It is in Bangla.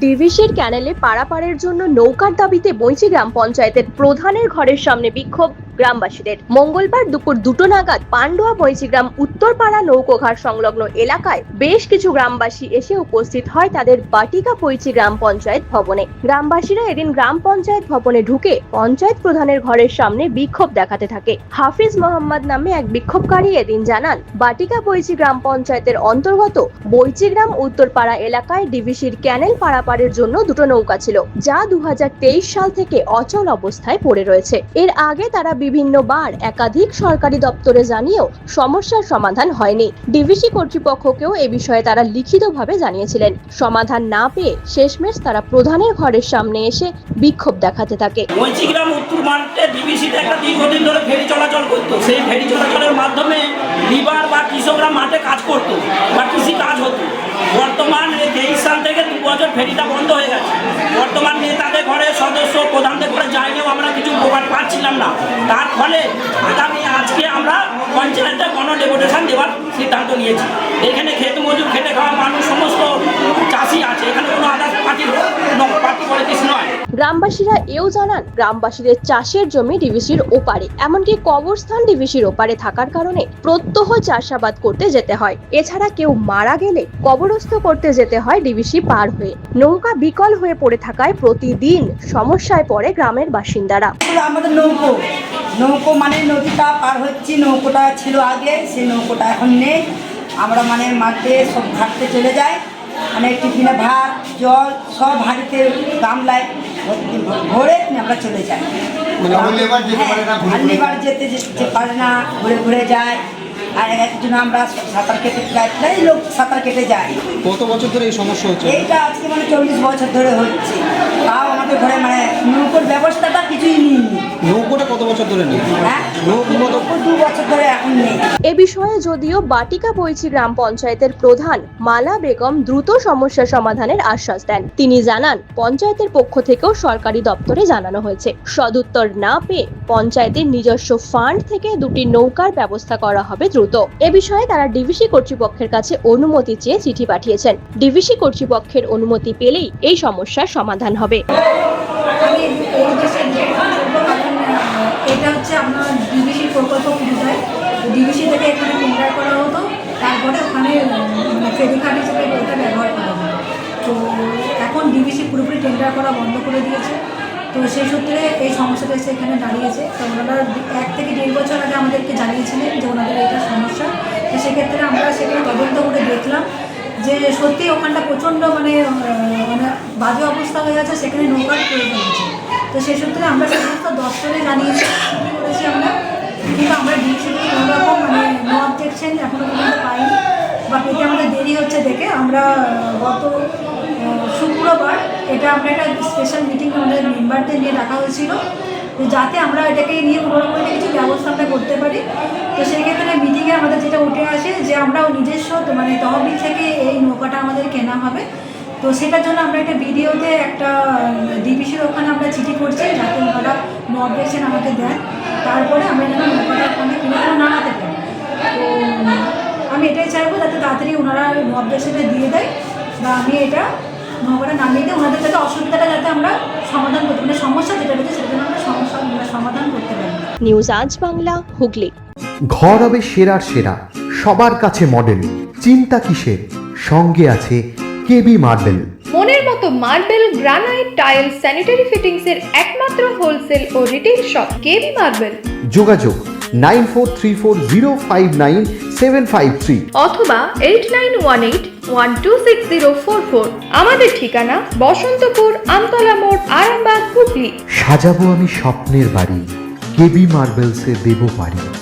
ডিভিসির ক্যানেলে পারাপারের জন্য নৌকার দাবিতে বৈচি গ্রাম পঞ্চায়েতের প্রধানের ঘরের সামনে বিক্ষোভ। গ্রামবাসীদের। মঙ্গলবার দুপুর দুটো নাগাদ পান্ডুয়া বৈচিগ্রাম উত্তরপাড়া নৌকোঘাট সংলগ্ন এলাকায় বেশ কিছু গ্রামবাসী এসে উপস্থিত হয় তাদের বাটিকা পৈচি গ্রাম পঞ্চায়েত ভবনে। গ্রামবাসীরা এদিন গ্রাম পঞ্চায়েত ভবনে ঢুকে পঞ্চায়েত প্রধানের ঘরের সামনে বিক্ষোভ দেখাতে থাকে। হাফিজ মোহাম্মদ নামে এক বিক্ষোভকারী এদিন জানান, বাটিকা বৈচি গ্রাম পঞ্চায়েতের অন্তর্গত বৈচিগ্রাম উত্তরপাড়া এলাকায় ডিভিসির ক্যানেল পারাপারের জন্য দুটো নৌকা ছিল, যা দু হাজার তেইশ সাল থেকে অচল অবস্থায় পড়ে রয়েছে। এর আগে তারা বিভিন্নবার একাধিক সরকারি দপ্তরে জানিয়েও সমস্যার সমাধান হয়নি। ডিভিসি কর্তৃপক্ষকেও এ বিষয়ে তারা লিখিতভাবে জানিয়েছিলেন। সমাধান না পেয়ে শেষমেশ তারা প্রধানের ঘরের সামনে এসে বিক্ষোভ দেখাতে থাকে। মৈচিগ্রাম উত্তর একটা দীর্ঘদিন ধরে ফেরি চলাচল করতো। সেই ফেরি চলাচলের মাধ্যমে বা কৃষকরা মাঠে কাজ করতো বা কৃষি কাজ হতো। বর্তমান তেইশ সাল থেকে দু বছর ফেরিটা বন্ধ হয়ে গেছে। বর্তমান সদস্য প্রধানদের করে যাইলেও আমরা কিছু উপকার পাচ্ছিলাম না। তার ফলে আগামী আজকে আমরা পঞ্চায়েতে গণ ডেপুটেশন দেওয়ার সিদ্ধান্ত নিয়েছি। এখানে খেত মজুর খেটে খাওয়া মানুষ, সমস্ত চাষি আছে এখানে কোনো আদার্স পার্টির পার্টি পলিটিক্স নয় গ্রামবাসীরা এও জানান, গ্রামবাসীদের চাষের জমি ডিভিসির ওপারে, এমনকি কবরস্থান ডিভিসির ওপারে থাকার কারণে প্রত্যহ চাষাবাদ করতে যেতে হয়। এছাড়া কেউ মারা গেলে কবরস্থ করতে যেতে হয় ডিভিসি পার হয়ে। নৌকা বিকল হয়ে পড়ে থাকায় প্রতিদিন সমস্যায় পড়ে গ্রামের বাসিন্দারা। আমাদের নৌকো নৌকো মানে নদীটা পার হচ্ছি, নৌকোটা ছিল আগে, সেই নৌকোটা এখন নেই। আমরা মানে মাঠে সব ঘাটতে চলে যাই। মানে টিফিনে ভাত, জল সব হাঁড়িতে গামলায় ভরে আমরা চলে যাই। মানে লেবার যেতে ঘুরে ঘুরে লেবার যেতে যেতে পারে না ঘুরে ঘুরে যায়। আর একজন আমরা সাঁতার কেটে যাই প্রায় লোক সাঁতার কেটে যায়। কত বছর ধরে এই সমস্যা হচ্ছে? এইটা আজকে মানে চল্লিশ বছর ধরে হচ্ছে। তাও আমাদের ঘরে মানে নৌকোর ব্যবস্থাটা কিছুই নেই। নৌকোটা বছর ধরে নেই। হ্যাঁ? এ বিষয়ে যদিও বাটিকা বইচি গ্রাম পঞ্চায়েতের প্রধান মালা বেগম দ্রুত সমস্যা সমাধানের আশ্বাস দেন। তিনি জানান পঞ্চায়েতের পক্ষ থেকেও সরকারি দপ্তরে জানানো হয়েছে। সদুত্তর না পেয়ে পঞ্চায়েতের নিজস্ব ফান্ড থেকে দুটি নৌকার ব্যবস্থা করা হবে দ্রুত। এ বিষয়ে তারা ডিভিসি কর্তৃপক্ষের কাছে অনুমতি চেয়ে চিঠি পাঠিয়েছেন। ডিভিসি কর্তৃপক্ষের অনুমতি পেলেই এই সমস্যার সমাধান হবে। এটা হচ্ছে আপনার ডিবিসি প্রকল্প পুরুষায় ডিবিসি থেকে এখানে টেন্ডার করা হতো। তারপরে ওখানে মানে হিসেবে ওটা ব্যবহার করা হতো। তো এখন ডিবিসি পুরোপুরি টেন্ডার করা বন্ধ করে দিয়েছে। তো সেই সূত্রে এই সমস্যাটা এসে এখানে দাঁড়িয়েছে। তো ওনারা এক থেকে দেড় বছর আগে আমাদেরকে জানিয়েছিলেন যে ওনাদের এটা সমস্যা। তো সেক্ষেত্রে আমরা সেখানে তদন্ত করে দেখলাম। যে সত্যি ওখানটা প্রচণ্ড মানে মানে বাজে অবস্থা হয়ে আছে, সেখানে নৌকার প্রয়োজন আছে তো সেই সূত্রে আমরা সমস্ত দপ্তরে জানিয়েছি করেছি আমরা। কিন্তু আমরা ডিসি কোনো রকম মানে নো অবজেকশন এখনও পর্যন্ত পাইনি। বা পেতে আমাদের দেরি হচ্ছে দেখে আমরা গত শুক্রবার এটা আমরা একটা স্পেশাল মিটিং আমাদের মেম্বারদের নিয়ে ডাকা হয়েছিল। তো যাতে আমরা এটাকে নিয়ে কোনো রকম কিছু ব্যবস্থা আমরা করতে পারি, তো সেই ক্ষেত্রে মিটিংয়ে আমাদের যেটা উঠে আসে যে আমরা নিজস্ব মানে তহবিল থেকে এই নৌকাটা আমাদের কেনা হবে। তো সেটার জন্য আমরা একটা ভিডিওতে একটা ডিবিসির ওখানে আমরা চিঠি করছি যাতে ওনারা নো আমাকে দেন। তারপরে আমরা যেন নৌকাটা ওখানে কিনে নামাতে পারি। তো আমি এটাই চাইব যাতে তাড়াতাড়ি ওনারা নো দিয়ে দেয় বা আমি এটা নৌকাটা নামিয়ে দিই ওনাদের যাতে অসুবিধাটা যাতে আমরা সমাধান করতে মানে সমস্যা যেটা রয়েছে সেটা যেন আমরা সমস্যা আমরা সমাধান করতে পারি। নিউজ আজ বাংলা হুগলি। ঘর হবে সেরার সেরা সবার কাছে মডেল চিন্তা কিসের? সঙ্গে আছে কেবি মার্বেল মনের মতো marble granite tile sanitary fittings এর একমাত্র হোলসেল ও রিটেল শপ কেবি মার্বেল যোগাযোগ nine four three four zero five nine seven five three. অথবা eight nine one eight one two six zero four four আমাদের ঠিকানা বসন্তপুর, আমতলা মোড়, আরামবাগ, হুগলি। সাজাবো আমি স্বপ্নের বাড়ি, কেবি মার্বেলসে দেবো বাড়ি।